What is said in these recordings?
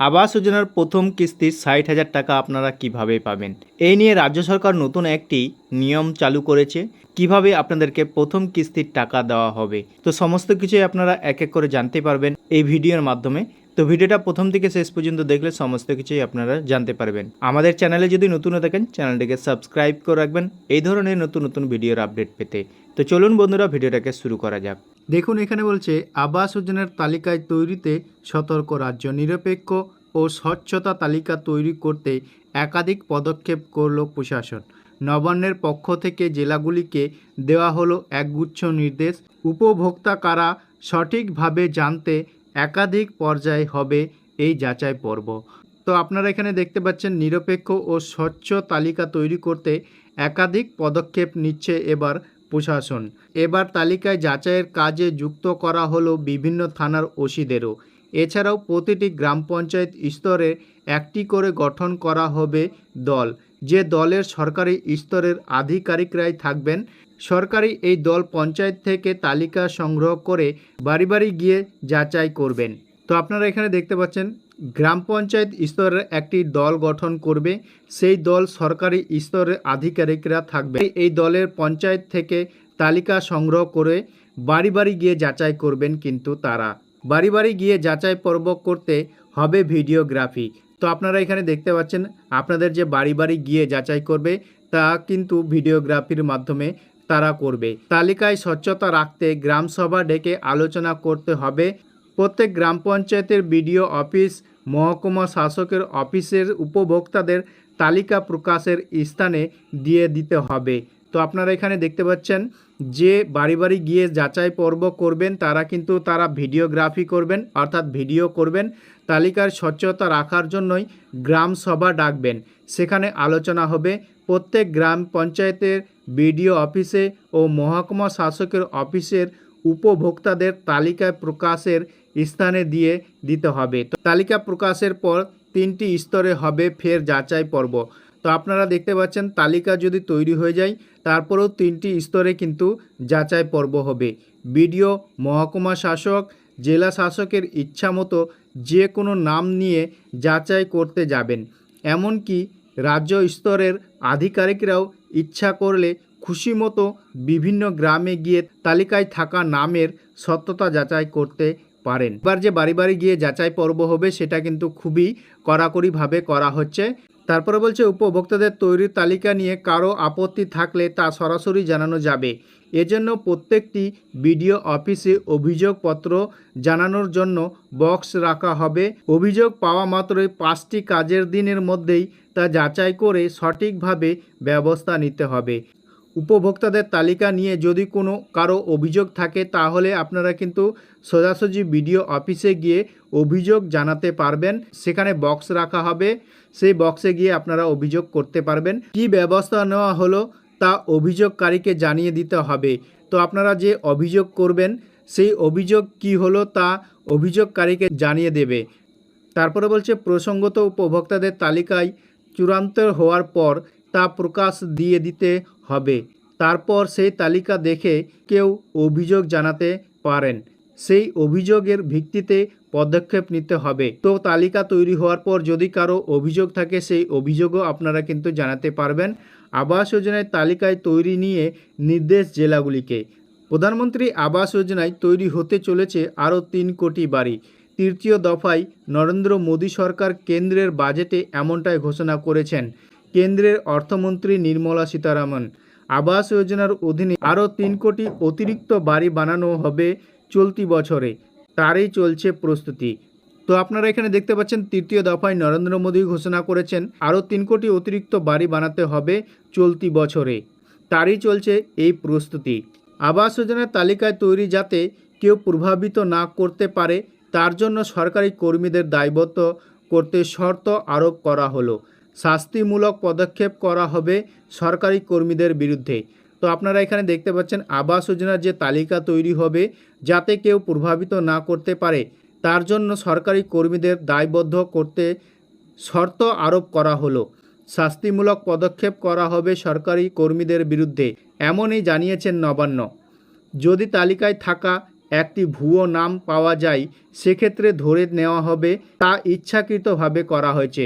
আবাস যোজনার প্রথম কিস্তির ষাট হাজার টাকা আপনারা কীভাবে পাবেন? এই নিয়ে রাজ্য সরকার নতুন একটি নিয়ম চালু করেছে, কীভাবে আপনাদেরকে প্রথম কিস্তির টাকা দেওয়া হবে। তো সমস্ত কিছুই আপনারা এক এক করে জানতে পারবেন এই ভিডিওর মাধ্যমে। তো ভিডিওটা প্রথম থেকে শেষ পর্যন্ত দেখলে সমস্ত কিছুই আপনারা জানতে পারবেন। আমাদের চ্যানেলে যদি নতুন থাকেন, চ্যানেলটিকে সাবস্ক্রাইব করে রাখবেন। এই ধরনের নতুন নতুন ভিডিওর আপডেট পেতে। তো চলুন বন্ধুরা, ভিডিওটাকে শুরু করা যাক। দেখুন, এখানে বলছে, আবাস যোজনার তালিকায় তৈরিতে সতর্ক রাজ্য নিরপেক্ষ ও স্বচ্ছতা তালিকা তৈরি করতে একাধিক পদক্ষেপ করল প্রশাসন। নবান্নের পক্ষ থেকে জেলাগুলিকে দেওয়া হলো একগুচ্ছ নির্দেশ। উপভোক্তা কারা সঠিকভাবে জানতে একাধিক পর্যায়ে হবে এই যাচাই পর্ব। তো আপনারা এখানে দেখতে পাচ্ছেন, নিরপেক্ষ ও স্বচ্ছ তালিকা তৈরি করতে একাধিক পদক্ষেপ নিচ্ছে এবার প্রশাসন। এবার তালিকায় যাচাইয়ের কাজে যুক্ত করা হলো বিভিন্ন থানার ওসিদেরও। এছাড়াও প্রতিটি গ্রাম পঞ্চায়েত স্তরে একটি করে গঠন করা হবে দল। যে দলের সরকারি স্তরের আধিকারিকরাই থাকবেন, সরকারি এই দল পঞ্চায়েত থেকে তালিকা সংগ্রহ করে বাড়ি বাড়ি গিয়ে যাচাই করবেন। তো আপনারা এখানে দেখতে পাচ্ছেন গ্রাম পঞ্চায়েত স্তরের একটি দল গঠন করবে। সেই দল সরকারি স্তরের আধিকারিকরা থাকবে। এই দলের পঞ্চায়েত থেকে তালিকা সংগ্রহ করে বাড়ি বাড়ি গিয়ে যাচাই করবেন কিন্তু তারা। বাড়ি বাড়ি গিয়ে যাচাই পর্ব করতে হবে ভিডিওগ্রাফি। তো আপনারা এখানে দেখতে পাচ্ছেন, আপনাদের যে বাড়ি বাড়ি গিয়ে যাচাই করবে, তা কিন্তু ভিডিওগ্রাফির মাধ্যমে তারা করবে। তালিকায় স্বচ্ছতা রাখতে গ্রাম সভা ডেকে আলোচনা করতে হবে। প্রত্যেক গ্রাম পঞ্চায়েতের বিডিও অফিস, মহকুমা শাসকের অফিসের উপভোক্তাদের তালিকা প্রকাশের স্থানে দিয়ে দিতে হবে। তো আপনারা এখানে দেখতে পাচ্ছেন, যে বাড়ি বাড়ি গিয়ে যাচাই পর্ব করবেন, তারা কিন্তু তারা ভিডিওগ্রাফি করবেন, অর্থাৎ ভিডিও করবেন, তালিকার স্বচ্ছতা রাখার জন্যই গ্রাম সভা ডাকবেন। সেখানে আলোচনা হবে প্রত্যেক গ্রাম পঞ্চায়েতের বিডিও অফিসে ও মহকুমা শাসকের অফিসের উপভোক্তাদের তালিকায় প্রকাশের স্থানে দিয়ে দিতে হবে। তো তালিকা প্রকাশের পর তিনটি স্তরে হবে ফের যাচাই পর্ব। তো আপনারা দেখতে পাচ্ছেন, তালিকা যদি তৈরি হয়ে যায়, তারপরেও তিনটি স্তরে কিন্তু যাচাই পর্ব হবে। বিডিও, মহকুমা শাসক, জেলা শাসকের ইচ্ছা মতো যে কোনো নাম নিয়ে যাচাই করতে যাবেন। এমনকি রাজ্য স্তরের আধিকারিকরাও ইচ্ছা করলে খুশি মতো বিভিন্ন গ্রামে গিয়ে তালিকায় থাকা নামের সত্যতা যাচাই করতে পারেন। এবার যে বাড়ি বাড়ি গিয়ে যাচাই পর্ব হবে, সেটা কিন্তু খুবই কড়াকড়িভাবে করা হচ্ছে। তারপরে বলছে, উপভোক্তাদের তৈরির তালিকা নিয়ে কারও আপত্তি থাকলে তা সরাসরি জানানো যাবে। এজন্য প্রত্যেকটি বিডিও অফিসে অভিযোগপত্র জানানোর জন্য বক্স রাখা হবে। অভিযোগ পাওয়া মাত্রই পাঁচটি কাজের দিনের মধ্যেই তা যাচাই করে সঠিকভাবে ব্যবস্থা নিতে হবে। উপভোক্তাদের তালিকা নিয়ে যদি কোনো কারও অভিযোগ থাকে, তাহলে আপনারা কিন্তু সোজাসুজি বিডিও অফিসে গিয়ে অভিযোগ জানাতে পারবেন। সেখানে বক্স রাখা হবে। সেই বক্সে গিয়ে আপনারা অভিযোগ করতে পারবেন। কি ব্যবস্থা নেওয়া হলো তা অভিযোগকারীকে জানিয়ে দিতে হবে। তো আপনারা যে অভিযোগ করবেন, সেই অভিযোগ কি হলো তা অভিযোগকারীকে জানিয়ে দেবে। তারপরে বলছে, প্রসঙ্গত উপভোক্তাদের তালিকায় চূড়ান্ত হওয়ার পর তা প্রকাশ দিয়ে দিতে হবে। তারপর সেই তালিকা দেখে কেউ অভিযোগ জানাতে পারেন। সেই অভিযোগের ভিত্তিতে পদক্ষেপ নিতে হবে। তো তালিকা তৈরি হওয়ার পর যদি কারও অভিযোগ থাকে, সেই অভিযোগও আপনারা কিন্তু জানাতে পারবেন। আবাস যোজনায় তালিকায় তৈরি নিয়ে নির্দেশ জেলাগুলিকে। প্রধানমন্ত্রী আবাস যোজনায় তৈরি হতে চলেছে আরও তিন কোটি বাড়ি। তৃতীয় দফায় নরেন্দ্র মোদী সরকার কেন্দ্রের বাজেটে এমনটাই ঘোষণা করেছেন। কেন্দ্রের অর্থমন্ত্রী নির্মলা সীতারামন। আবাস যোজনার অধীনে আরও তিন কোটি অতিরিক্ত বাড়ি বানানো হবে চলতি বছরে। তারই চলছে প্রস্তুতি। তো আপনারা এখানে দেখতে পাচ্ছেন, তৃতীয় দফায় নরেন্দ্র মোদী ঘোষণা করেছেন, আরও তিন কোটি অতিরিক্ত বাড়ি বানাতে হবে চলতি বছরে। তারই চলছে এই প্রস্তুতি। আবাস যোজনার তালিকায় তৈরি যাতে কেউ প্রভাবিত না করতে পারে, তার জন্য সরকারি কর্মীদের দায়বদ্ধ করতে শর্ত আরোপ করা হলো। শাস্তিমূলক পদক্ষেপ করা হবে সরকারি কর্মীদের বিরুদ্ধে। তো আপনারা এখানে দেখতে পাচ্ছেন, আবাস যোজনার যে তালিকা তৈরি হবে, যাতে কেউ প্রভাবিত না করতে পারে, তার জন্য সরকারি কর্মীদের দায়বদ্ধ করতে শর্ত আরোপ করা হলো। শাস্তিমূলক পদক্ষেপ করা হবে সরকারি কর্মীদের বিরুদ্ধে, এমনই জানিয়েছেন নবান্ন। যদি তালিকায় থাকা একটি ভুয়ো নাম পাওয়া যায়, সেক্ষেত্রে ধরে নেওয়া হবে, তা ইচ্ছাকৃতভাবে করা হয়েছে।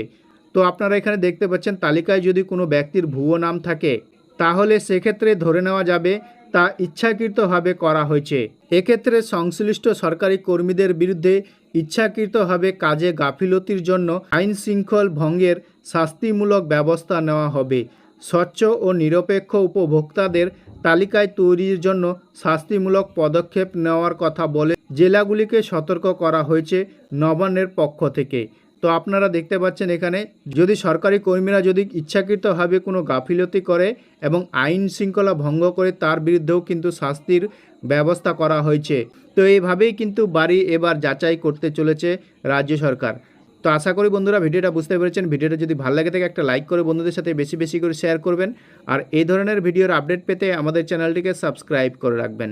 তো আপনারা এখানে দেখতে পাচ্ছেন তালিকায় যদি কোনো ব্যক্তির ভুয়ো নাম থাকে, তাহলে সেক্ষেত্রে ধরে নেওয়া যাবে তা ইচ্ছাকৃতভাবে করা হয়েছে। এক্ষেত্রে সংশ্লিষ্ট সরকারি কর্মীদের বিরুদ্ধে ইচ্ছাকৃতভাবে কাজে গাফিলতির জন্য আইন শৃঙ্খল ভঙ্গের শাস্তিমূলক ব্যবস্থা নেওয়া হবে। স্বচ্ছ ও নিরপেক্ষ উপভোক্তাদের তালিকায় তৈরির জন্য শাস্তিমূলক পদক্ষেপ নেওয়ার কথা বলে জেলাগুলিকে সতর্ক করা হয়েছে নবান্নের পক্ষ থেকে। তো আপনারা দেখতে পাচ্ছেন এখানে, যদি সরকারি কর্মীরা যদি ইচ্ছাকৃতভাবে কোনো গাফিলতি করে এবং আইন শৃঙ্খলা ভঙ্গ করে তার বিরুদ্ধেও কিন্তু শাস্তির ব্যবস্থা করা হয়েছে। তো এইভাবেই কিন্তু বাড়ি এবার যাচাই করতে চলেছে রাজ্য সরকার। তো আশা করি বন্ধুরা ভিডিওটা বুঝতে পেরেছেন। ভিডিওটা যদি ভালো লাগে থাকে একটা লাইক করে বন্ধুদের সাথে বেশি বেশি করে শেয়ার করবেন। আর এই ধরনের ভিডিওর আপডেট পেতে আমাদের চ্যানেলটিকে সাবস্ক্রাইব করে রাখবেন।